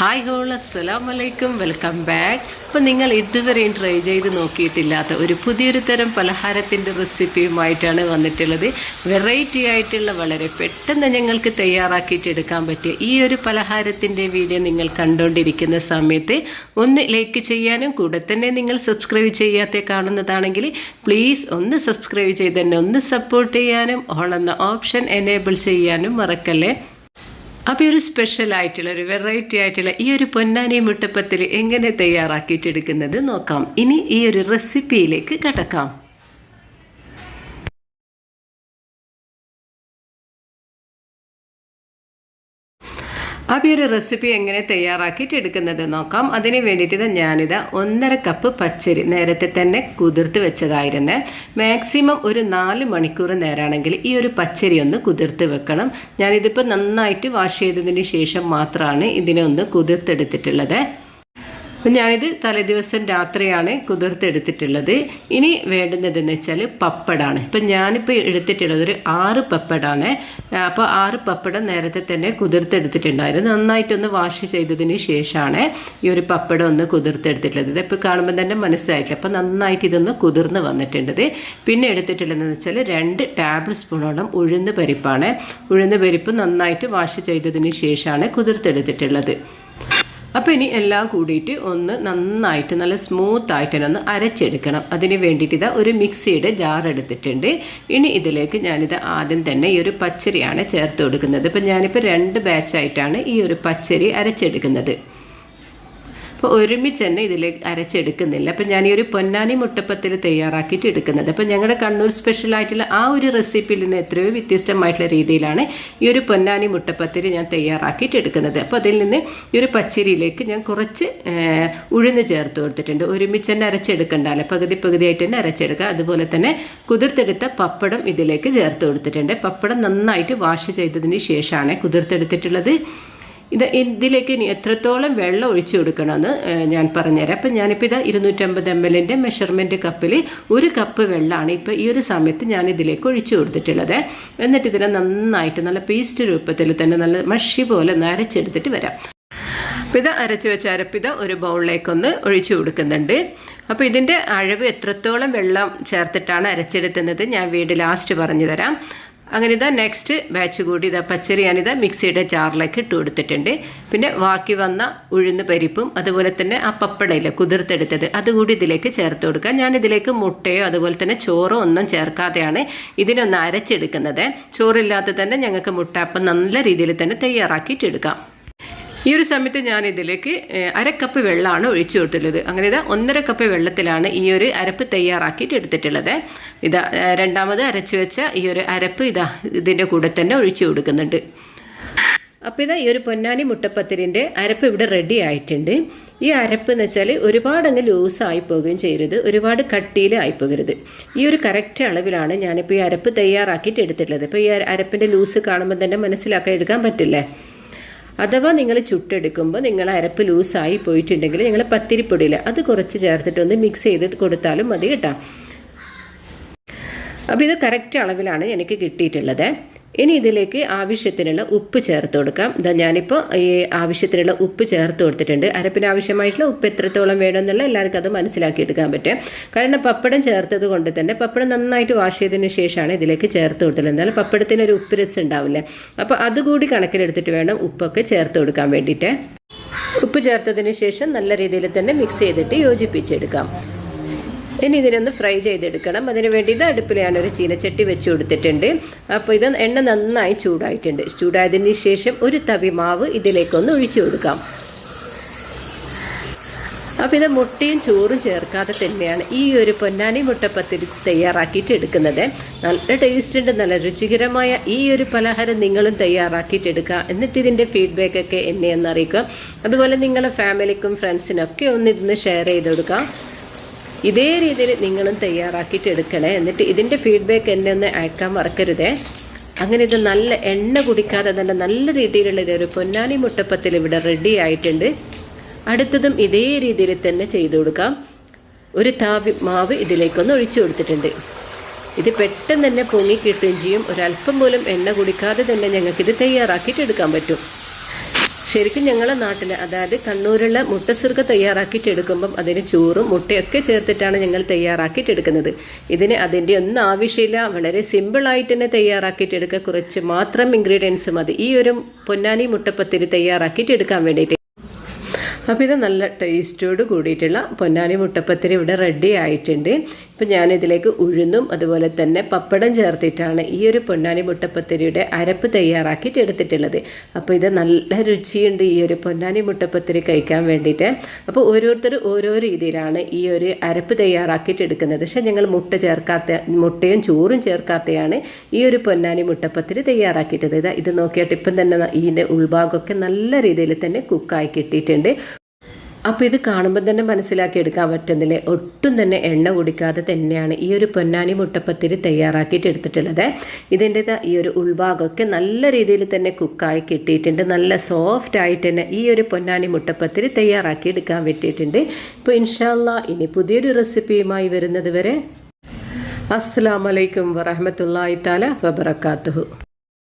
Hi whole അസ്സലാം വലൈക്കും welcome back അപ്പോൾ നിങ്ങൾ ഇതുവരെയും ട്രൈ ചെയ്ത് നോക്കിയിട്ടില്ലാത്ത ഒരു പുതിയൊരു തരം പലഹാരത്തിന്റെ റെസിപ്പിയുമായിട്ടാണ് വന്നിട്ടുള്ളത്. വെറൈറ്റി ആയിട്ടുള്ള വളരെ പെട്ടെന്ന് ഞങ്ങൾക്ക് തയ്യാറാക്കിയിട്ട് എടുക്കാൻ പറ്റിയ ഈ ഒരു പലഹാരത്തിന്റെ വീഡിയോ നിങ്ങൾ കണ്ടുകൊണ്ടിരിക്കുന്ന സമയത്ത് ഒന്ന് ലൈക്ക് ചെയ്യാനും കൂടെ തന്നെ നിങ്ങൾ സബ്സ്ക്രൈബ് ചെയ്യാത്ത കാണുന്നതാണെങ്കിൽ പ്ലീസ് ഒന്ന് സബ്സ്ക്രൈബ് ചെയ്ത് തന്നെ ഒന്ന് സപ്പോർട്ട് ചെയ്യാനും ഓൾ എന്ന ഓപ്ഷൻ എനേബിൾ ചെയ്യാനും മറക്കല്ലേ? അപ്പോൾ ഒരു സ്പെഷ്യൽ ആയിട്ടുള്ള ഒരു വെറൈറ്റി ആയിട്ടുള്ള ഈ ഒരു പൊന്നാനി മുട്ടപ്പത്തിൽ എങ്ങനെ തയ്യാറാക്കിയിട്ടെടുക്കുന്നത് നോക്കാം. ഇനി ഈ ഒരു റെസിപ്പിയിലേക്ക് കടക്കാം. അപ്പോൾ ഈ ഒരു റെസിപ്പി എങ്ങനെ തയ്യാറാക്കിയിട്ട് എടുക്കുന്നത് നോക്കാം. അതിന് വേണ്ടിയിട്ട് ഞാനിത് ഒന്നര കപ്പ് പച്ചരി നേരത്തെ തന്നെ കുതിർത്ത് വെച്ചതായിരുന്നു. മാക്സിമം ഒരു നാല് മണിക്കൂർ നേരാണെങ്കിൽ ഈ ഒരു പച്ചരി ഒന്ന് കുതിർത്ത് വെക്കണം. ഞാനിതിപ്പോൾ നന്നായിട്ട് വാഷ് ചെയ്തതിന് ശേഷം മാത്രമാണ് ഇതിനെ ഒന്ന് കുതിർത്തെടുത്തിട്ടുള്ളത്. അപ്പം ഞാനിത് തലേദിവസം രാത്രിയാണ് കുതിർത്തെടുത്തിട്ടുള്ളത്. ഇനി വേണ്ടുന്നതെന്ന് വെച്ചാൽ പപ്പടാണ്. ഇപ്പം ഞാനിപ്പോൾ എടുത്തിട്ടുള്ളത് ഒരു ആറ് പപ്പടാണ്. അപ്പോൾ ആറ് പപ്പടം നേരത്തെ തന്നെ കുതിർത്തെടുത്തിട്ടുണ്ടായിരുന്നു. നന്നായിട്ടൊന്ന് വാഷ് ചെയ്തതിന് ശേഷമാണ് ഈ ഒരു പപ്പടം ഒന്ന് കുതിർത്തെടുത്തിട്ടുള്ളത്. ഇതിപ്പോൾ കാണുമ്പോൾ തന്നെ മനസ്സിലായിട്ടില്ല. അപ്പോൾ നന്നായിട്ട് ഇതൊന്ന് കുതിർന്ന് വന്നിട്ടുണ്ട് പിന്നെ എടുത്തിട്ടുള്ളതെന്ന് വെച്ചാൽ രണ്ട് ടേബിൾ സ്പൂണോളം ഉഴുന്ന് പരിപ്പാണ്. ഉഴുന്ന് പരിപ്പ് നന്നായിട്ട് വാഷ് ചെയ്തതിന് ശേഷമാണ് കുതിർത്തെടുത്തിട്ടുള്ളത്. അപ്പോൾ ഇനി എല്ലാം കൂടിയിട്ട് ഒന്ന് നന്നായിട്ട് നല്ല സ്മൂത്ത് ആയിട്ട് തന്നെ ഒന്ന് അരച്ചെടുക്കണം. അതിന് വേണ്ടിയിട്ട് ഇതാ ഒരു മിക്സിയുടെ ജാർ എടുത്തിട്ടുണ്ട്. ഇനി ഇതിലേക്ക് ഞാനിത് ആദ്യം തന്നെ ഈ ഒരു പച്ചരിയാണ് ചേർത്ത് കൊടുക്കുന്നത്. ഇപ്പം ഞാനിപ്പോൾ രണ്ട് ബാച്ചായിട്ടാണ് ഈ ഒരു പച്ചരി അരച്ചെടുക്കുന്നത്. അപ്പോൾ ഒരുമിച്ച് തന്നെ ഇതിലേക്ക് അരച്ചെടുക്കുന്നില്ല. അപ്പം ഞാൻ ഈ ഒരു പൊന്നാനി മുട്ടപ്പത്തിൽ തയ്യാറാക്കിയിട്ട് എടുക്കുന്നത്. അപ്പോൾ ഞങ്ങളുടെ കണ്ണൂർ സ്പെഷ്യലായിട്ടുള്ള ആ ഒരു റെസിപ്പിയിൽ നിന്ന് എത്രയോ വ്യത്യസ്തമായിട്ടുള്ള രീതിയിലാണ് ഈ ഒരു പൊന്നാനി മുട്ടപ്പത്തിൽ ഞാൻ തയ്യാറാക്കിയിട്ട് എടുക്കുന്നത്. അപ്പോൾ അതിൽ നിന്ന് ഈ ഒരു പച്ചരിയിലേക്ക് ഞാൻ കുറച്ച് ഉഴുന്ന് ചേർത്ത് കൊടുത്തിട്ടുണ്ട്. ഒരുമിച്ച് തന്നെ അരച്ചെടുക്കണ്ടല്ലോ. പകുതി പകുതിയായിട്ട് തന്നെ അരച്ചെടുക്കുക. അതുപോലെ തന്നെ കുതിർത്തെടുത്ത പപ്പടം ഇതിലേക്ക് ചേർത്ത് കൊടുത്തിട്ടുണ്ട്. പപ്പടം നന്നായിട്ട് വാഷ് ചെയ്തതിന് ശേഷമാണ് കുതിർത്തെടുത്തിട്ടുള്ളത്. ഇത് ഇതിലേക്ക് ഇനി എത്രത്തോളം വെള്ളം ഒഴിച്ചു കൊടുക്കണമെന്ന് ഞാൻ പറഞ്ഞുതരാം. അപ്പം ഞാനിപ്പോൾ ഇതാ ഇരുന്നൂറ്റമ്പത് എം എല്ലിന്റെ മെഷർമെന്റ് കപ്പിൽ ഒരു കപ്പ് വെള്ളമാണ് ഇപ്പോൾ ഈ ഒരു സമയത്ത് ഞാൻ ഇതിലേക്ക് ഒഴിച്ചു കൊടുത്തിട്ടുള്ളത്. എന്നിട്ട് ഇതിനെ നന്നായിട്ട് നല്ല പേസ്റ്റ് രൂപത്തിൽ തന്നെ നല്ല മഷി പോലെ ഒന്ന് അരച്ചെടുത്തിട്ട് വരാം. ഇത് അരച്ച് വെച്ച അരപ്പിത ഒരു ബൗളിലേക്കൊന്ന് ഒഴിച്ചു കൊടുക്കുന്നുണ്ട്. അപ്പോൾ ഇതിന്റെ അഴവ് എത്രത്തോളം വെള്ളം ചേർത്തിട്ടാണ് അരച്ചെടുത്തുന്നത് ഞാൻ വീട് ലാസ്റ്റ് പറഞ്ഞു തരാം അങ്ങനെ ഇതാ നെക്സ്റ്റ് ബാച്ച് കൂടി ഇതാ പച്ചരി ഞാനിതാ മിക്സിയുടെ ജാറിലേക്ക് ഇട്ട് കൊടുത്തിട്ടുണ്ട്. പിന്നെ ബാക്കി വന്ന ഉഴുന്ന് പരിപ്പും അതുപോലെ തന്നെ ആ പപ്പടയില്ലേ കുതിർത്തെടുത്തത് അതുകൂടി ഇതിലേക്ക് ചേർത്ത് കൊടുക്കുക ഞാൻ ഇതിലേക്ക് മുട്ടയോ അതുപോലെ തന്നെ ചോറോ ഒന്നും ചേർക്കാതെയാണ് ഇതിനൊന്ന് അരച്ചെടുക്കുന്നത്. ചോറില്ലാതെ തന്നെ ഞങ്ങൾക്ക് മുട്ട അപ്പം നല്ല രീതിയിൽ തന്നെ തയ്യാറാക്കിയിട്ടെടുക്കാം ഈ ഒരു സമയത്ത് ഞാൻ ഇതിലേക്ക് അരക്കപ്പ് വെള്ളമാണ് ഒഴിച്ചു കൊടുത്തുള്ളത് അങ്ങനെ ഇതാ ഒന്നര കപ്പ് വെള്ളത്തിലാണ് ഈ ഒരു അരപ്പ് തയ്യാറാക്കിയിട്ട് എടുത്തിട്ടുള്ളത്. ഇതാ രണ്ടാമത് അരച്ചു വെച്ച ഈ ഒരു അരപ്പ് ഇതാ ഇതിന്റെ കൂടെ തന്നെ ഒഴിച്ചു കൊടുക്കുന്നുണ്ട്. അപ്പോൾ ഇതാ ഈ ഒരു പൊന്നാനി മുട്ടപ്പത്തിരിന്റെ അരപ്പ് ഇവിടെ റെഡി ആയിട്ടുണ്ട്. ഈ അരപ്പ് എന്ന് വെച്ചാൽ ഒരുപാട് അങ്ങ് ലൂസായി പോകുകയും ചെയ്യരുത്. ഒരുപാട് കട്ടിയിൽ ആയി പോകരുത്. ഈ ഒരു കറക്റ്റ് അളവിലാണ് ഞാനിപ്പോൾ ഈ അരപ്പ് തയ്യാറാക്കിയിട്ട് എടുത്തിട്ടുള്ളത്. ഇപ്പോൾ ഈ അരപ്പിന്റെ ലൂസ് കാണുമ്പോൾ തന്നെ മനസ്സിലാക്കാൻ എടുക്കാൻ പറ്റില്ലേ? അഥവാ നിങ്ങൾ ചുട്ടെടുക്കുമ്പോൾ നിങ്ങൾ അരപ്പ് ലൂസായി പോയിട്ടുണ്ടെങ്കിൽ നിങ്ങൾ പത്തിരിപ്പൊടിയിൽ അത് കുറച്ച് ചേർത്തിട്ടൊന്ന് മിക്സ് ചെയ്ത് കൊടുത്താലും മതി കേട്ടോ. അപ്പോൾ ഇത് കറക്റ്റ് അളവിലാണ് എനിക്ക് കിട്ടിയിട്ടുള്ളത്. ഇനി ഇതിലേക്ക് ആവശ്യത്തിനുള്ള ഉപ്പ് ചേർത്ത് കൊടുക്കാം. ഇതാ ഞാനിപ്പോൾ ഈ ആവശ്യത്തിനുള്ള ഉപ്പ് ചേർത്ത് കൊടുത്തിട്ടുണ്ട്. അരപ്പിന് ആവശ്യമായിട്ടുള്ള ഉപ്പ് എത്രത്തോളം വേണമെന്നുള്ള എല്ലാവർക്കും അത് മനസ്സിലാക്കി എടുക്കാൻ പറ്റും. കാരണം പപ്പടം ചേർത്തത് കൊണ്ട് തന്നെ പപ്പടം നന്നായിട്ട് വാഷ് ചെയ്തതിന് ശേഷമാണ് ഇതിലേക്ക് ചേർത്ത് കൊടുത്തത്. എന്നാലും പപ്പടത്തിന് ഒരു ഉപ്പ് രസം ഉണ്ടാവില്ലേ? അപ്പോൾ അതുകൂടി കണക്കിലെടുത്തിട്ട് വേണം ഉപ്പൊക്കെ ചേർത്ത് കൊടുക്കാൻ വേണ്ടിയിട്ട്. ഉപ്പ് ചേർത്തതിന് ശേഷം നല്ല രീതിയിൽ തന്നെ മിക്സ് ചെയ്തിട്ട് യോജിപ്പിച്ചെടുക്കാം. ഇനി ഇതിനൊന്ന് ഫ്രൈ ചെയ്തെടുക്കണം. അതിന് വേണ്ടി ഇത് അടുപ്പിൽ ഞാനൊരു ചീനച്ചട്ടി വെച്ച് കൊടുത്തിട്ടുണ്ട്. അപ്പോൾ ഇത് എണ്ണ നന്നായി ചൂടായിട്ടുണ്ട്. ചൂടായതിന് ശേഷം ഒരു തവി മാവ് ഇതിലേക്കൊന്ന് ഒഴിച്ചു കൊടുക്കാം. അപ്പോൾ ഇത് മുട്ടയും ചോറും ചേർക്കാതെ തന്നെയാണ് ഈ ഒരു പൊന്നാനി മുട്ടപ്പത്തിരി തയ്യാറാക്കിയിട്ട് എടുക്കുന്നത്. നല്ല ടേസ്റ്റ് ഉണ്ട് നല്ല രുചികരമായ ഈ ഒരു പലഹാരം നിങ്ങളും തയ്യാറാക്കിയിട്ട് എടുക്കുക. എന്നിട്ട് ഇതിന്റെ ഫീഡ്ബാക്കൊക്കെ എന്നെ ഒന്ന് അറിയിക്കുക. അതുപോലെ നിങ്ങളുടെ ഫാമിലിക്കും ഫ്രണ്ട്സിനൊക്കെ ഒന്ന് ഇതൊന്ന് ഷെയർ ചെയ്ത് കൊടുക്കാം ഇതേ രീതിയിൽ നിങ്ങളും തയ്യാറാക്കിയിട്ട് എടുക്കണേ. എന്നിട്ട് ഇതിന്റെ ഫീഡ്ബാക്ക് എന്നെ ഒന്ന് അയക്കാൻ മറക്കരുതേ. അങ്ങനെ ഇത് നല്ല എണ്ണ കുടിക്കാതെ തന്നെ നല്ല രീതിയിലുള്ള ഇതൊരു പൊന്നാനി മുട്ടപ്പത്തിൽ ഇവിടെ റെഡി ആയിട്ടുണ്ട്. അടുത്തതും ഇതേ രീതിയിൽ തന്നെ ചെയ്തു കൊടുക്കാം. ഒരു താവി മാവ് ഇതിലേക്കൊന്ന് ഒഴിച്ചു കൊടുത്തിട്ടുണ്ട്. ഇത് പെട്ടെന്ന് തന്നെ പൊങ്ങി കിട്ടുകയും ചെയ്യും. ഒരല്പം പോലും എണ്ണ കുടിക്കാതെ തന്നെ ഞങ്ങൾക്കിത് തയ്യാറാക്കിയിട്ട് എടുക്കാൻ പറ്റും. ശരിക്കും ഞങ്ങളുടെ നാട്ടിൽ അതായത് കണ്ണൂരുള്ള മുട്ടസിർക്ക തയ്യാറാക്കിയിട്ട് എടുക്കുമ്പം അതിന് ചോറും മുട്ടയൊക്കെ ചേർത്തിട്ടാണ് ഞങ്ങൾ തയ്യാറാക്കിയിട്ട് എടുക്കുന്നത്. ഇതിന് അതിന്റെ ഒന്നും ആവശ്യമില്ല. വളരെ സിമ്പിളായിട്ട് തന്നെ തയ്യാറാക്കിയിട്ട് എടുക്കുക. കുറച്ച് മാത്രം ഇൻഗ്രീഡിയൻസ് മതി. ഈ ഒരു പൊന്നാനി മുട്ടപ്പത്തിരി തയ്യാറാക്കിയിട്ട് എടുക്കാൻ വേണ്ടിയിട്ട്. അപ്പോൾ ഇത് നല്ല ടേസ്റ്റോട് കൂടിയിട്ടുള്ള പൊന്നാനി മുട്ടപ്പത്തിരി ഇവിടെ റെഡി ആയിട്ടുണ്ട്. ഇപ്പം ഞാനിതിലേക്ക് ഉഴുന്നും അതുപോലെ തന്നെ പപ്പടം ചേർത്തിട്ടാണ് ഈ ഒരു പൊന്നാനി മുട്ടപ്പത്തിരിയുടെ അരപ്പ് തയ്യാറാക്കിയിട്ട് എടുത്തിട്ടുള്ളത്. അപ്പോൾ ഇത് നല്ല രുചിയുണ്ട് ഈ ഒരു പൊന്നാനി മുട്ടപ്പത്തിരി കഴിക്കാൻ വേണ്ടിയിട്ട്. അപ്പോൾ ഓരോരുത്തർ ഓരോ രീതിയിലാണ് ഈ ഒരു അരപ്പ് തയ്യാറാക്കിയിട്ട് എടുക്കുന്നത്. പക്ഷേ ഞങ്ങൾ മുട്ട ചേർക്കാത്ത മുട്ടയും ചോറും ചേർക്കാത്തയാണ് ഈ ഒരു പൊന്നാനി മുട്ടപ്പത്തിരി തയ്യാറാക്കിയിട്ടത്. ഇത് നോക്കിയിട്ട് ഇപ്പം തന്നെ ഇതിന്റെ ഉൾഭാഗമൊക്കെ നല്ല രീതിയിൽ തന്നെ കുക്കായി കിട്ടിയിട്ടുണ്ട്. അപ്പോൾ ഇത് കാണുമ്പോൾ തന്നെ മനസ്സിലാക്കി എടുക്കാൻ പറ്റുന്നില്ലേ? ഒട്ടും തന്നെ എണ്ണ കുടിക്കാതെ തന്നെയാണ് ഈ ഒരു പൊന്നാനി മുട്ടപ്പത്തിരി തയ്യാറാക്കിയിട്ട് എടുത്തിട്ടുള്ളത്. ഇതിന്റെ ഈ ഒരു ഉൾഭാഗമൊക്കെ നല്ല രീതിയിൽ തന്നെ കുക്കായി കിട്ടിയിട്ടുണ്ട്. നല്ല സോഫ്റ്റ് ആയിട്ട് തന്നെ ഈ ഒരു പൊന്നാനി മുട്ടപ്പത്തിരി തയ്യാറാക്കി എടുക്കാൻ പറ്റിയിട്ടുണ്ട്. ഇപ്പോൾ ഇൻഷാല്ല ഇനി പുതിയൊരു റെസിപ്പിയുമായി വരുന്നത് വരെ. അസ്സാം വലൈക്കും വറഹമത്തല്ലായി താല